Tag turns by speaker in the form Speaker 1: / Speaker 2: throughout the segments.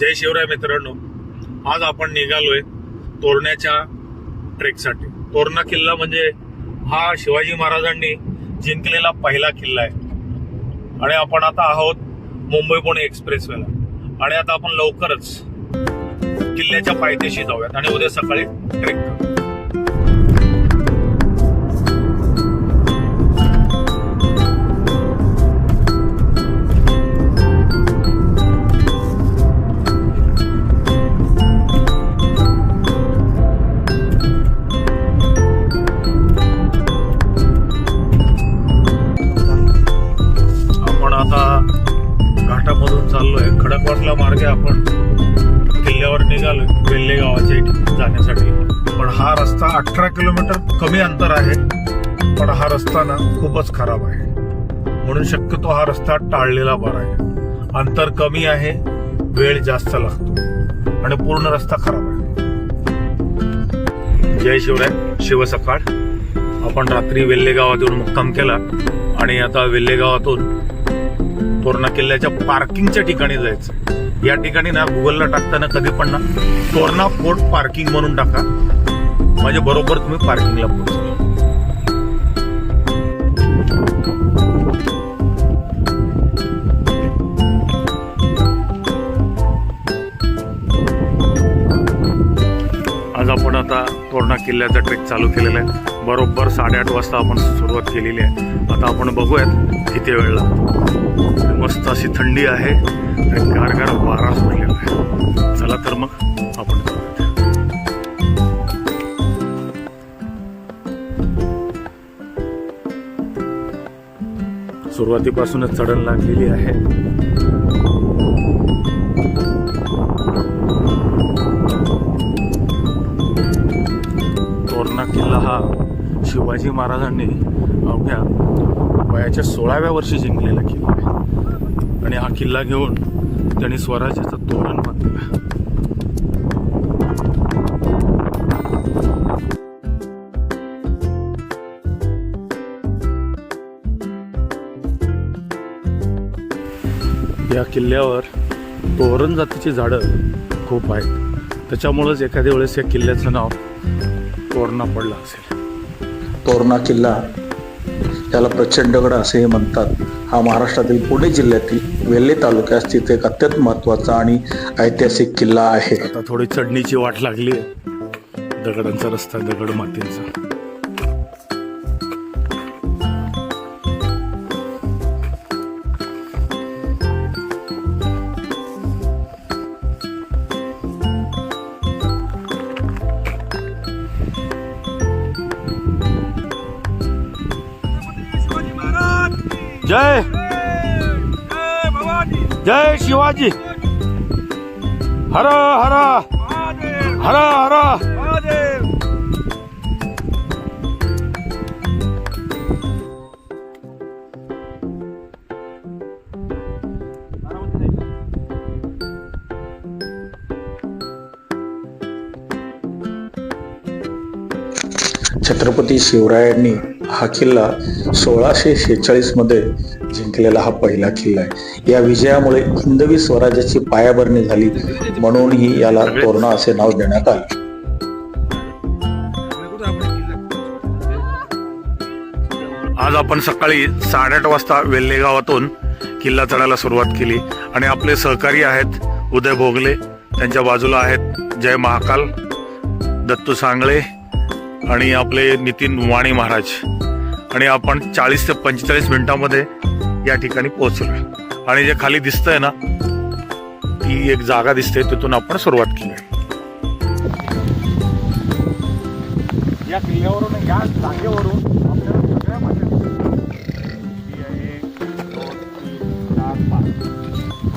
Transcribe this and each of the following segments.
Speaker 1: जय शिवराय मित्रांनो आज आपण निघालोय तोरण्याच्या ट्रेकसाठी. तोरणा किल्ला म्हणजे हा शिवाजी महाराजांनी जिंकलेला पहिला किल्ला आहे. आणि आपण आता आहोत मुंबई पुणे एक्सप्रेसवेला. आणि आता आपण लवकरच किल्ल्याच्या पायथ्याशी जाऊयात आणि उद्या सकाळी ट्रेक करू चाललोय. खडकवाटला मार्गे आपण किल्ल्यावर निघालो वेल्ले गावाच्या जाण्यासाठी. पण हा रस्ता अठरा किलोमीटर कमी अंतर आहे. पण हा रस्ता ना खूपच खराब आहे. म्हणून शक्यतो हा रस्ता टाळलेला बरा आहे. अंतर कमी आहे वेळ जास्त लागतो. आणि पूर्ण रस्ता खराब आहे. जय शिवराय शिवसकाळ आपण रात्री वेल्हेगावातून येऊन मुक्काम केला. आणि आता वेल्हेगावातून तोरणा किल्ल्याच्या पार्किंगच्या ठिकाणी जायचं. या ठिकाणी ना गुगलला टाकताना कधी पण ना तोरणा फोर्ट पार्किंग म्हणून टाका. म्हणजे बरोबर तुम्ही पार्किंगला पोहोचल. आज आपण आता तोरणा किल्ल्याचा ट्रेक चालू केलेला आहे. बरोबर साडेआठ वाजता आपण सुरुवात केलेली आहे. आता आपण बघूयात किती वेळ लागतो. मस्त अशी थंडी आहे आणि गार गार वारा सुटलेला आहे. चला तर मग आपण सुरुवातीपासूनच चढण लागलेली आहे. तोरणा किल्ला हा शिवाजी महाराजांनी अवघ्या वयाच्या सोळाव्या वर्षी जिंकलेला किल्ला आहे. आणि हा किल्ला घेऊन त्यांनी स्वराज्याचं तोरण बांधलेलं या किल्ल्यावर तोरण जातीची झाडं खूप आहेत. त्याच्यामुळंच एखाद्या वेळेस या किल्ल्याचं नाव तोरणा पडलं असेल.
Speaker 2: तोरणा किल्ला याला प्रचंडगड असेही म्हणतात. हा महाराष्ट्रातील पुणे जिल्ह्यातील वेल्हे तालुक्यात स्थित एक अत्यंत महत्त्वाचा आणि ऐतिहासिक किल्ला आहे.
Speaker 1: आता थोडी चढणीची वाट लागली आहे दगडांचा रस्ता दगड मातींचा. जय। जय शिवाजी। हर हर। हर हर।
Speaker 2: छत्रपती शिवरायांनी हा किल्ला सोळाशे शेहेचाळीसमध्ये जिंकलेला हा पहिला किल्ला आहे. या विजयामुळे हिंदवी स्वराज्याची पायाभरणी झाली म्हणूनही याला तोरणा असे नाव देण्यात आले.
Speaker 1: आज आपण सकाळी साडेआठ वाजता वेल्हेगावातून किल्ला चढायला सुरुवात केली आणि आपले सहकारी आहेत उदय भोगले त्यांच्या बाजूला आहेत जय महाकाल दत्तू सांगळे आणि आपले नितीन वाणी महाराज. आणि आपण चाळीस ते पंचेचाळीस मिनिटांमध्ये या ठिकाणी पोहोचलो आणि जे खाली दिसतंय ना ती एक जागा दिसते तिथून आपण सुरुवात केली. या किल्ल्यावरून या जागेवरून आपल्याला सगळ्या माहिती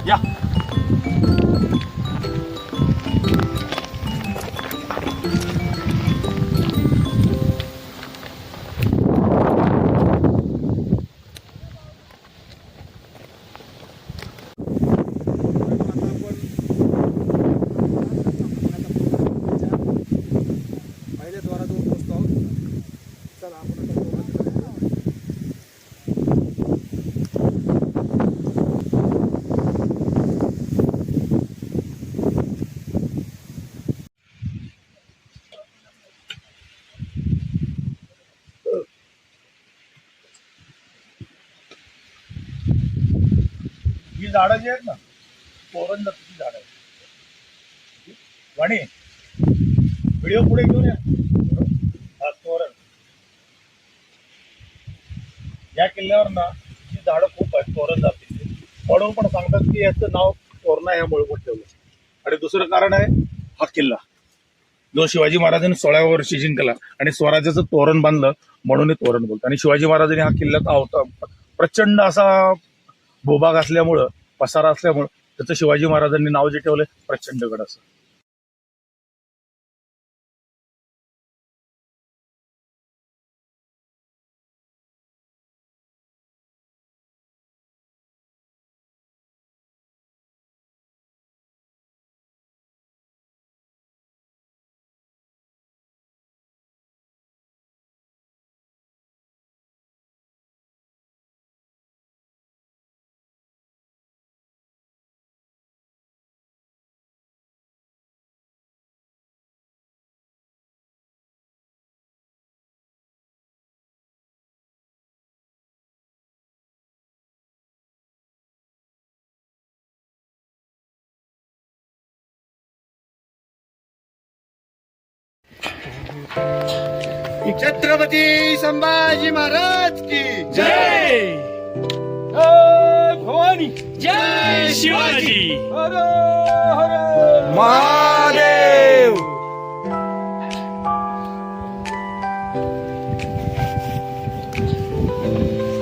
Speaker 1: या. झाडं जी आहेत ना तोरण जातीची झाड आहेत. वाणी व्हिडिओ पुढे घेऊन या. हा तोरण. या किल्ल्यावर ना ही झाडं खूप आहेत तोरण जातीची. म्हणून पण सांगतात की याचं नाव तोरणा यामुळे पण ठेवलं आणि दुसरं कारण आहे हा किल्ला. जो शिवाजी महाराजांनी सोळाव्या वर्षी जिंकला आणि स्वराज्याचं तोरण बांधलं म्हणून हे तोरण बोलतं आणि शिवाजी महाराजांनी हा किल्ल्याचा होता प्रचंड असा भूभाग असल्यामुळं पसारा असल्यामुळं त्याचं शिवाजी महाराजांनी नाव जे ठेवलंय प्रचंडगड असं.
Speaker 3: छत्रपती संभाजी महाराज की
Speaker 4: जय!
Speaker 3: भवानी.
Speaker 4: जय शिवाजी!
Speaker 3: हर हर. महादेव!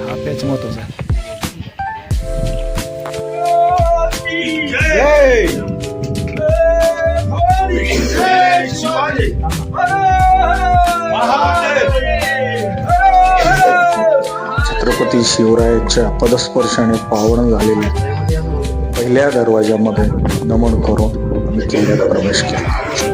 Speaker 3: हा पॅच महत्त्वाचा. जय! जय! शिवाजी.
Speaker 2: छत्रपती शिवरायाच्या पदस्पर्शाने पावन झालेल्या पहिल्या दरवाजामध्ये नमन करून आम्ही किल्ल्यात प्रवेश केला.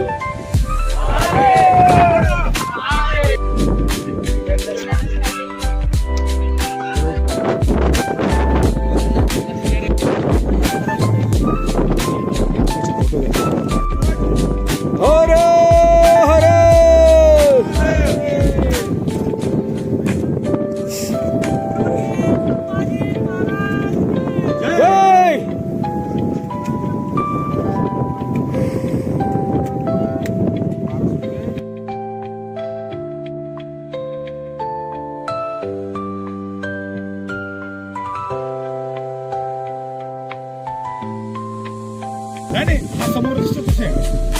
Speaker 1: नाही नाही हा समोर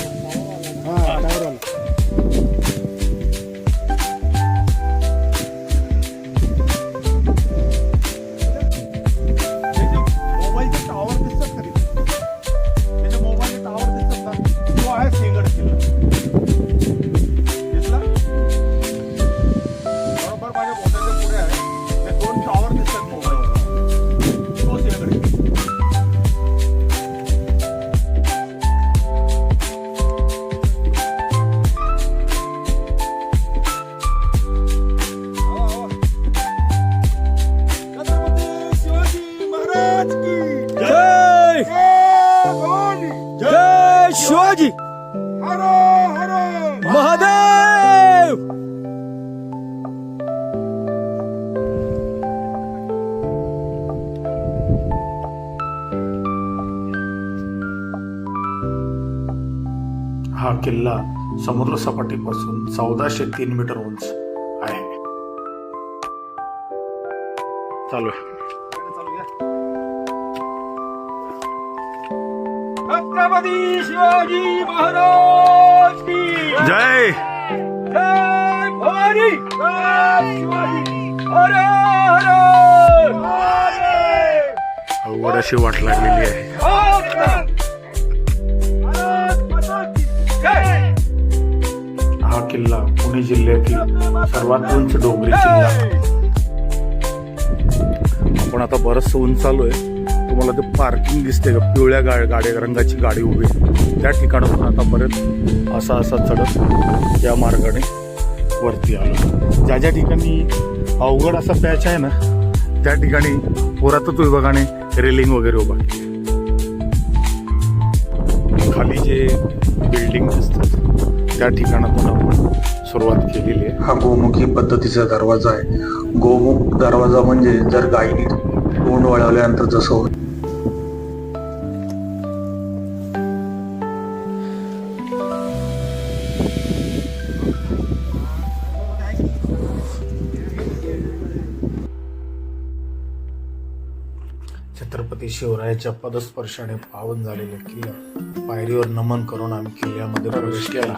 Speaker 3: शिवाजी! हर हर! महादेव!
Speaker 1: हा किल्ला समुद्र सपाटीपासून चौदाशे तीन मीटर उंच आहे. चालू आहे.
Speaker 3: महाराज की।
Speaker 1: जय।
Speaker 3: जय भवानी। महादेव
Speaker 1: अवघड अशी वाट लागलेली आहे. हा किल्ला पुणे जिल्ह्यातील सर्वात उंच डोंगरी किल्ला. आपण आता बरंचसं उंच चालू आहे. तुम्हाला ते पार्किंग दिसते का? पिवळ्या गा गाडी रंगाची गाडी उभी त्या ठिकाणाहून आता परत असा असा चढत या मार्गाने वरती आलो. ज्या ज्या ठिकाणी अवघड असा पॅच आहे ना त्या ठिकाणी पुरातत्व विभागाने रेलिंग वगैरे उभा खाली जे बिल्डिंग असतात त्या ठिकाणातून आपण सुरुवात केलेली आहे.
Speaker 2: हा गोमुखी पद्धतीचा दरवाजा आहे. गोमुख दरवाजा म्हणजे जर गायीने तोंड वळवल्यानंतर जसं
Speaker 1: शिवरायाच्या पदस्पर्शाने पावन झालेले किल्ला. पायरीवर नमन करून आम्ही किल्ल्यामध्ये प्रवेश केला.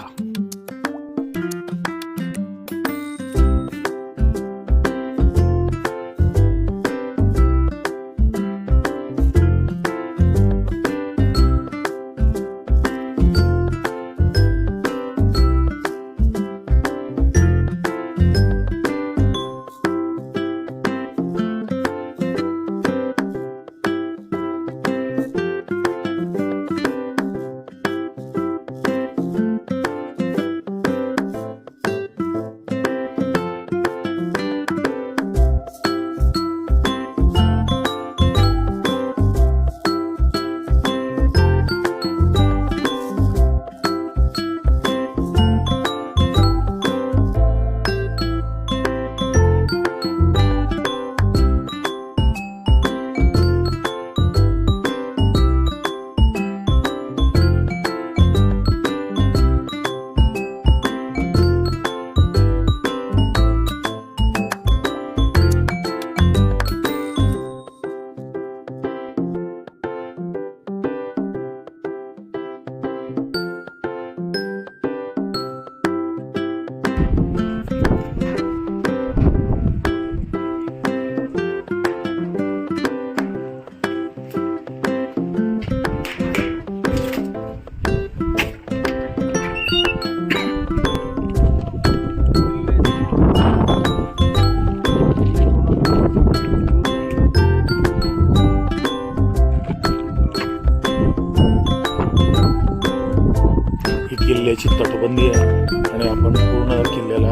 Speaker 1: किल्ल्याची तटबंदी आहे आणि आपण पूर्ण किल्ल्याला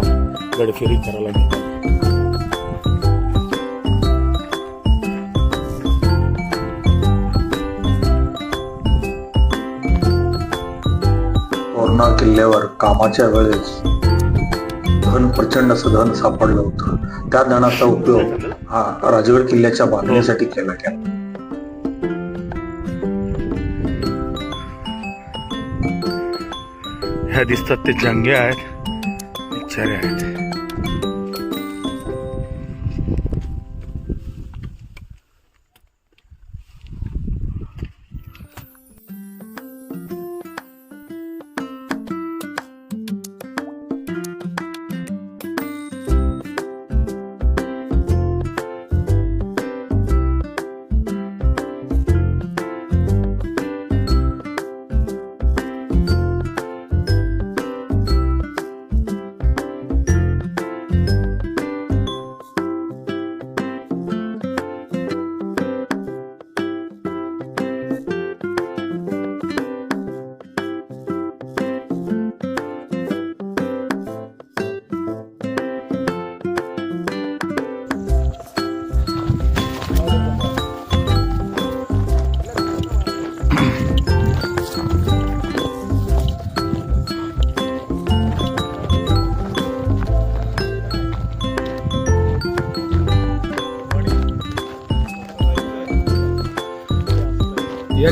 Speaker 1: गडफेरी करायला घेतो
Speaker 2: तोरणा किल्ल्यावर कामाच्या वेळेस धन प्रचंड असं धन सापडलं होतं. त्या धनाचा उपयोग हा राजगड किल्ल्याच्या बांधणीसाठी केला गेला.
Speaker 1: ह्या दिसतात ते जंगे आहेत. बिचारे आहेत.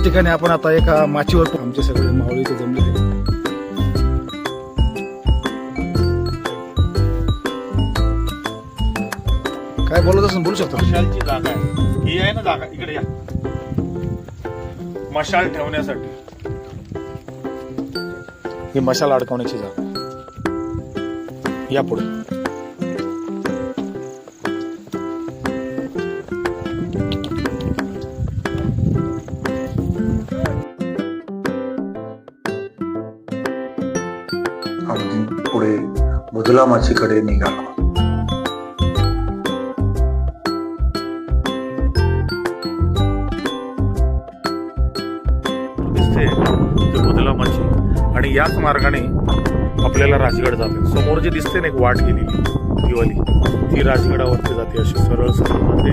Speaker 3: ठिकाणी आपण आता एका माचीवर आमचे सगळे मावळे इथे जमलेले काय बोलत असून बोलू शकतो?
Speaker 1: मशालची जागा आहे. ही आहे ना जागा? इकडे या. मशाल ठेवण्यासाठी. ही मशाल अडकवण्याची जागा. या पुढे.
Speaker 2: मुदला निघाला
Speaker 1: निघालो माची आणि याच मार्गाने आपल्याला राजगड जाते समोर जे दिसते ना एक वाट गेलेली दिवाली ती राजगडावरती जाते अशी सरळ सरळ जाते.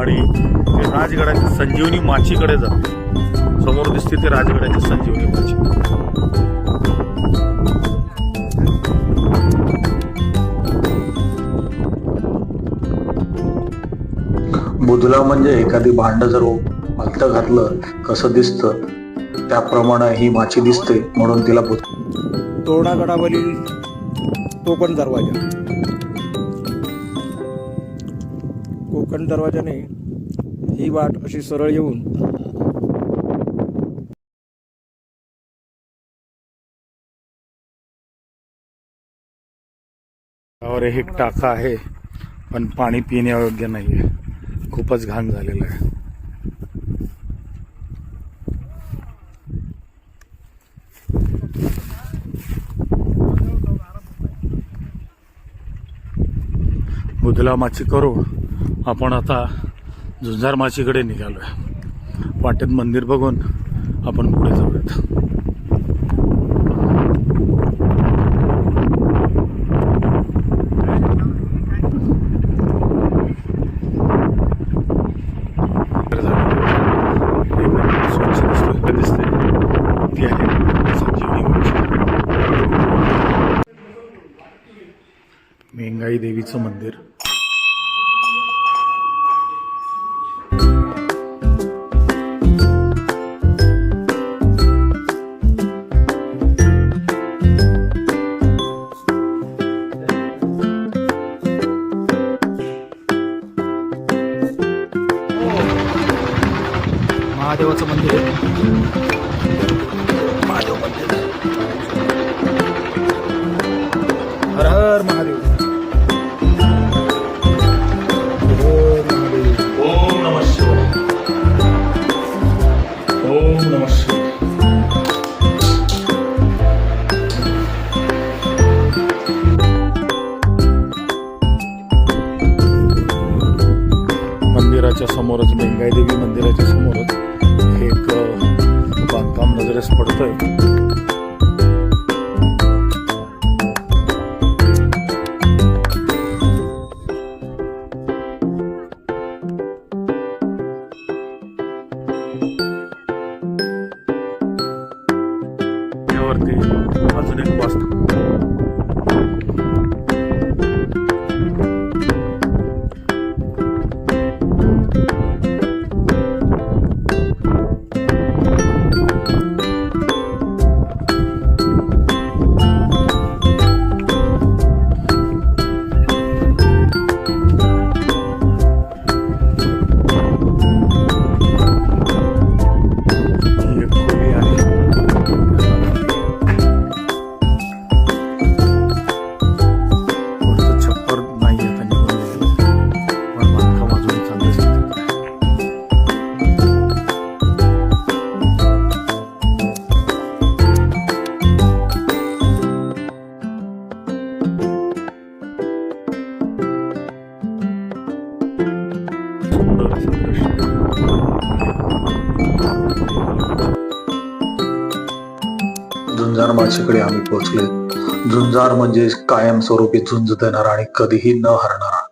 Speaker 1: आणि ते राजगडाची संजीवनी माचीकडे जाते. समोर दिसते ते राजगडाची संजीवनी माची.
Speaker 2: बुधला म्हणजे एखादी भांड जर पालत घातलं कसं दिसतं? त्याप्रमाणे ही माची दिसते म्हणून तिला बुध
Speaker 3: तोरणागडावरील कोकण दरवाजा. कोकण दरवाजाने
Speaker 5: ही वाट अशी सरळ येऊन
Speaker 1: त्यावर एक टाका आहे पण पाणी पिण्यायोग्य नाही आहे खूपच घाण झालेलं आहे. बुधला माची करू. आपण आता झुंजार माचीकडे निघालोय. वाटेत मंदिर बघून आपण पुढे जाऊयात एकदम स्वच्छ दिसतोय दिसते ती आहे संजीवनी माची मेंगाई देवीचं मंदिर.
Speaker 5: महादेवाचं मंदिर आहे.
Speaker 2: झुंजार आम्ही पोहोचले झुंजार म्हणजे कायमस्वरूपी झुंज देणार आणि कधीही न हरणारा.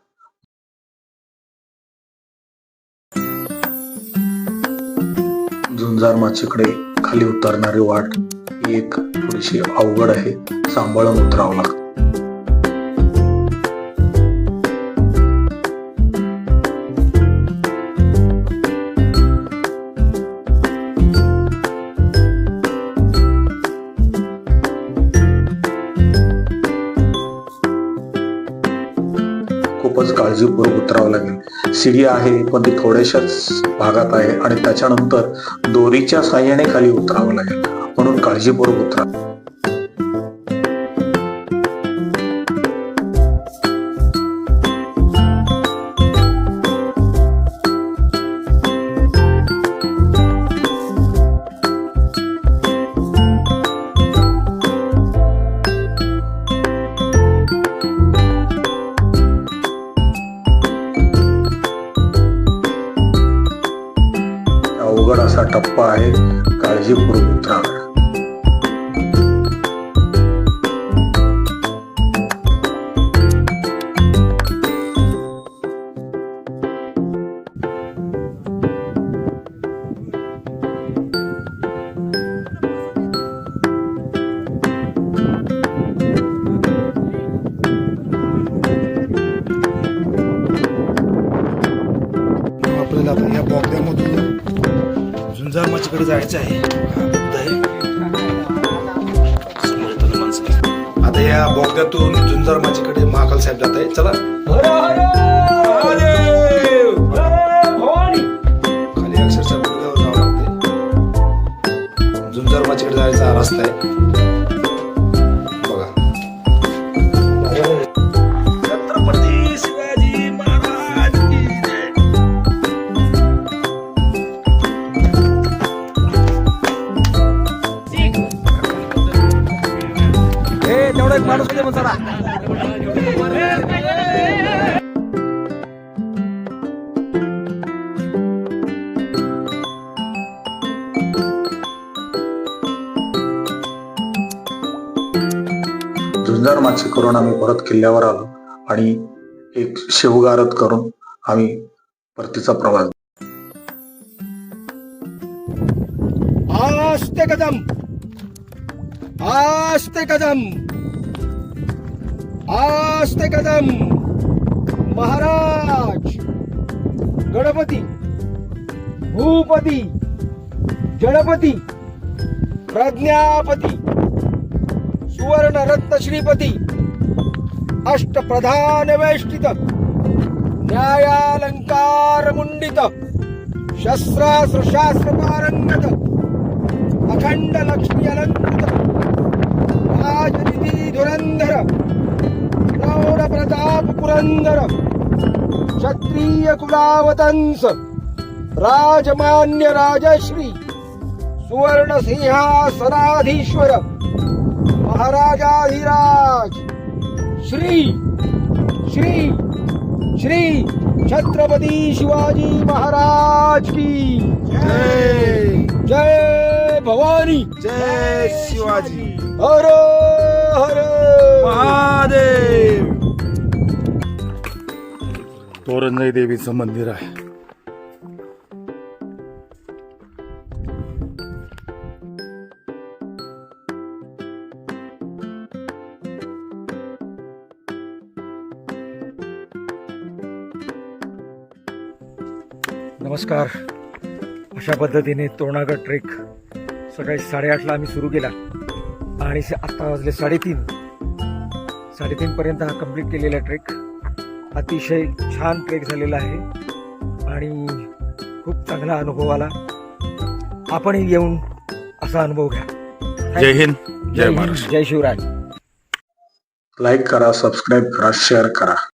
Speaker 2: झुंजार माचीकडे खाली उतरणारी वाट ही एक थोडीशी अवघड आहे. सांभाळून उतरावं लागतं. सिडी आहे पण ती थोड्याशाच भागात आहे आणि त्याच्यानंतर दोरीच्या साह्याने खाली उतरावं लागेल. म्हणून काळजीपूर्वक उतरा. काळजीपूर्वक उतरावा
Speaker 5: आपल्याला इकडे जायचं आहे. आता या बोगद्यातून जुंजार माझ्याकडे महाकाल साहेब जात आहे. चला. खाली
Speaker 3: अक्षरशः बोगद्यावर जुंजार माझ्याकडे जायचा रस्ता आहे.
Speaker 2: झुंजार माची करून आम्ही परत किल्ल्यावर आलो आणि एक शिवगारत करून आम्ही परतीचा प्रवास
Speaker 3: आस्ते कदम. आस्ते कदम. आस्ते कदम. महाराज. गणपती. भूपती. जडपती. प्रज्ञापती. सुवर्ण रत्न श्रीपती अष्टप्रधान वेष्टित न्यायालंकार मुंडित शस्त्रास्त्र शास्त्र पारंगत अखंड लक्ष्मी अलंकृत राजनिधी धुरंधर प्रौढ प्रताप पुरंदर क्षत्रिय कुलावतंस राजमान्य राजश्री सुवर्ण सिंहासनाधीश्वर महाराजाधिराज श्री श्री श्री छत्रपती शिवाजी महाराज की जय. जय भवानी.
Speaker 5: जय शिवाजी.
Speaker 3: हर हर.
Speaker 5: महादेव.
Speaker 1: तोरंजई देवीचं मंदिर आहे.
Speaker 6: नमस्कार. अशा पद्धतीने तोरणागड ट्रेक सकाळी साडेआठला आम्ही सुरू केला आणि से- आत्ता वाजले साडेतीन. साडेतीन पर्यंत हा कंप्लीट केलेला ट्रेक. अतिशय छान ट्रेक झालेला आहे आणि खूप चांगला अनुभव आला. आपणही येऊन असा अनुभव घ्या.
Speaker 1: जय हिंद जय महाराष्ट्र.
Speaker 6: जय शिवराय.
Speaker 2: लाईक करा सबस्क्राईब करा शेअर करा.